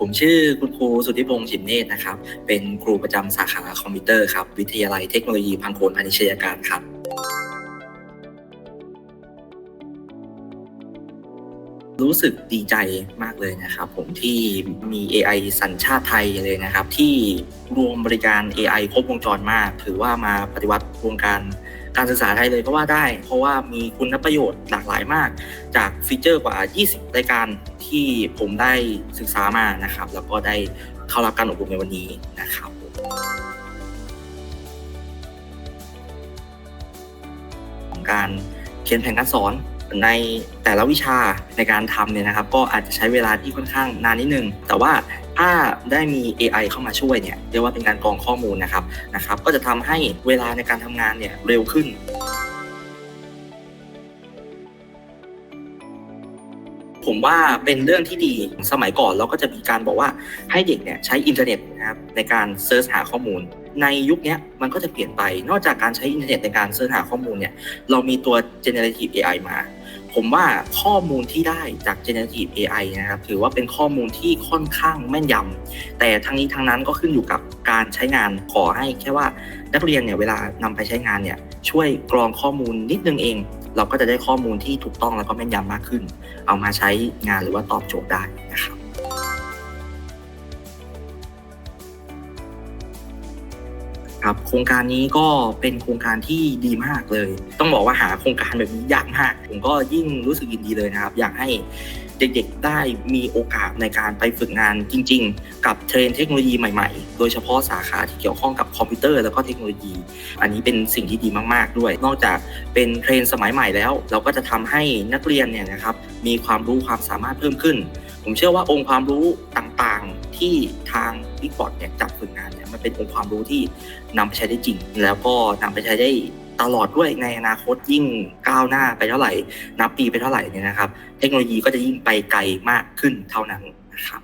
ผมชื่อคุณครูสุทธิพงษ์ฉิมเนตรนะครับ เป็นครูประจำสาขาคอมพิวเตอร์ครับ วิทยาลัยเทคโนโลยีพังโคนพาณิชยการครับ รู้สึกดีใจมากเลยนะครับผมที่มี AI สัญชาติไทยเลยนะครับ ที่รวมบริการ AI ครบวงจรมาก ถือว่ามาปฏิวัติวงการการศึกษาไทยเลยก็ว่าได้ เพราะว่ามีคุณประโยชน์หลากหลายมาก จากฟีเจอร์กว่า 20 รายการที่ผมได้ศึกษามานะครับ แล้วก็ได้เข้ารับการอบรมในวันนี้นะครับของการเขียนแผนการสอน ในแต่ละวิชาในการทำเนี่ยนะครับ ก็อาจจะใช้เวลาที่ค่อนข้างนานนิดนึง แต่ว่าถ้าได้มี AI เข้ามาช่วยเนี่ยเรียกว่าเป็นการกรองข้อมูลนะครับนะครับ ก็จะทำให้เวลาในการทำงานเนี่ยเร็วขึ้นผมว่าเป็นเรื่องที่ดีสมัยก่อนเราก็จะมีการบอกว่าให้เด็กเนี่ยใช้อินเทอร์เน็ตนะครับในการเซิร์ชหาข้อมูล ในยุคนี้มันก็จะเปลี่ยนไป นอกจากการใช้อินเทอร์เน็ตในการเซิร์ชหาข้อมูลเนี่ย เรามีตัว generative AI มา ผมว่าข้อมูลที่ได้จาก generative AI นะครับถือว่าเป็นข้อมูลที่ค่อนข้างแม่นยำ แต่ทั้งนี้ทั้งนั้นก็ขึ้นอยู่กับการใช้งานขอให้แค่ว่านักเรียนเนี่ยเวลานำไปใช้งานเนี่ยช่วยกรองข้อมูลนิดนึงเอง เราก็จะได้ข้อมูลที่ถูกต้องแล้วก็แม่นยำมากขึ้น เอามาใช้งานหรือว่าตอบโจทย์ได้นะครับ ครับโครงการนี้ก็เป็นโครงการที่ดีมากเลย ต้องบอกว่าหาโครงการแบบนี้ยากมาก ผมก็ยิ่งรู้สึกยินดีเลยนะครับ อยากให้เด็กๆได้มีโอกาสในการไปฝึกงานจริง ๆ กับเทรนเทคโนโลยีใหม่ๆ โดยเฉพาะสาขาที่เกี่ยวข้องกับคอมพิวเตอร์แล้วก็เทคโนโลยี อันนี้เป็นสิ่งที่ดีมากๆด้วย นอกจากเป็นเทรนสมัยใหม่แล้ว เราก็จะทำให้นักเรียนเนี่ยนะครับมีความรู้ความสามารถเพิ่มขึ้น ผมเชื่อว่าองค์ความรู้ต่างๆ ที่ทางบิ๊กบอดเนี่ยจับฝึกงานเนี่ยมันเป็นองค์ความรู้ที่นำไปใช้ได้จริง แล้วก็นำไปใช้ได้ตลอดด้วยในอนาคตยิ่งก้าวหน้าไปเท่าไหร่ นับปีไปเท่าไหร่เนี่ยนะครับ เทคโนโลยีก็จะยิ่งไปไกลมากขึ้นเท่านั้นนะครับ